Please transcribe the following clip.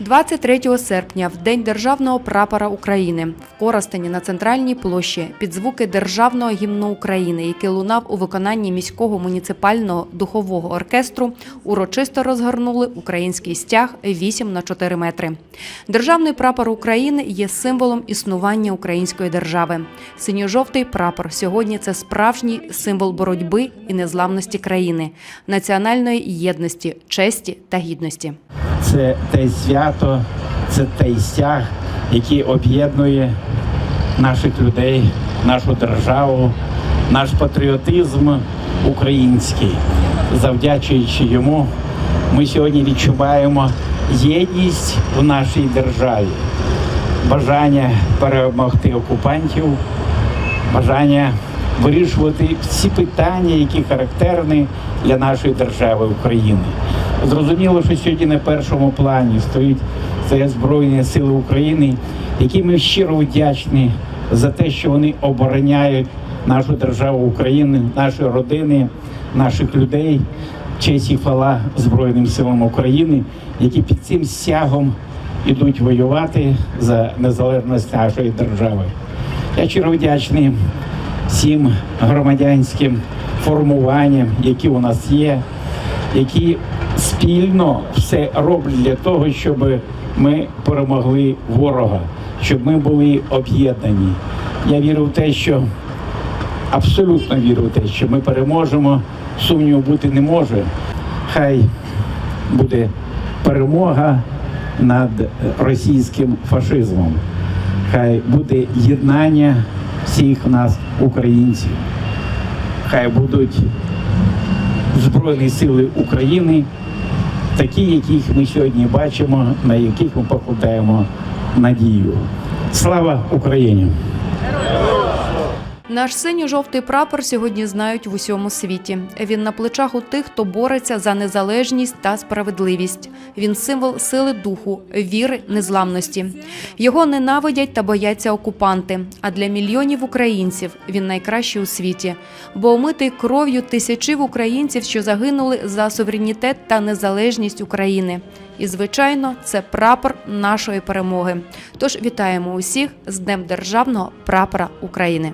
23 серпня, в День державного прапора України, в Коростені на центральній площі під звуки державного гімну України, який лунав у виконанні міського муніципального духового оркестру, урочисто розгорнули український стяг 8 на 4 метри. Державний прапор України є символом існування української держави. Синьо-жовтий прапор сьогодні це справжній символ боротьби і незламності країни, національної єдності, честі та гідності. Це те свято, це той стяг, який об'єднує наших людей, нашу державу, наш патріотизм український. Завдячуючи йому, ми сьогодні відчуваємо єдність в нашій державі, бажання перемогти окупантів, бажання вирішувати всі питання, які характерні для нашої держави України. Зрозуміло, що сьогодні на першому плані стоїть це Збройні Сили України, які ми щиро вдячні за те, що вони обороняють нашу державу Україну, наші родини, наших людей. Честь і хвала Збройним силам України, які під цим стягом ідуть воювати за незалежність нашої держави. Я щиро вдячний всім громадянським формуванням, які у нас є, які спільно все роблять для того, щоб ми перемогли ворога, щоб ми були об'єднані. Я вірю в те, що абсолютно вірю в те, що ми переможемо. Сумніву бути не може. Хай буде перемога над російським фашизмом. Хай буде єднання всіх нас, українців. Хай будуть Збройні сили України, такі, яких ми сьогодні бачимо, на яких ми покладаємо надію. Слава Україні! Наш синьо-жовтий прапор сьогодні знають в усьому світі. Він на плечах у тих, хто бореться за незалежність та справедливість. Він символ сили духу, віри, незламності. Його ненавидять та бояться окупанти. А для мільйонів українців він найкращий у світі, бо омитий кров'ю тисячів українців, що загинули за суверенітет та незалежність України. І, звичайно, це прапор нашої перемоги. Тож вітаємо усіх з Днем Державного прапора України.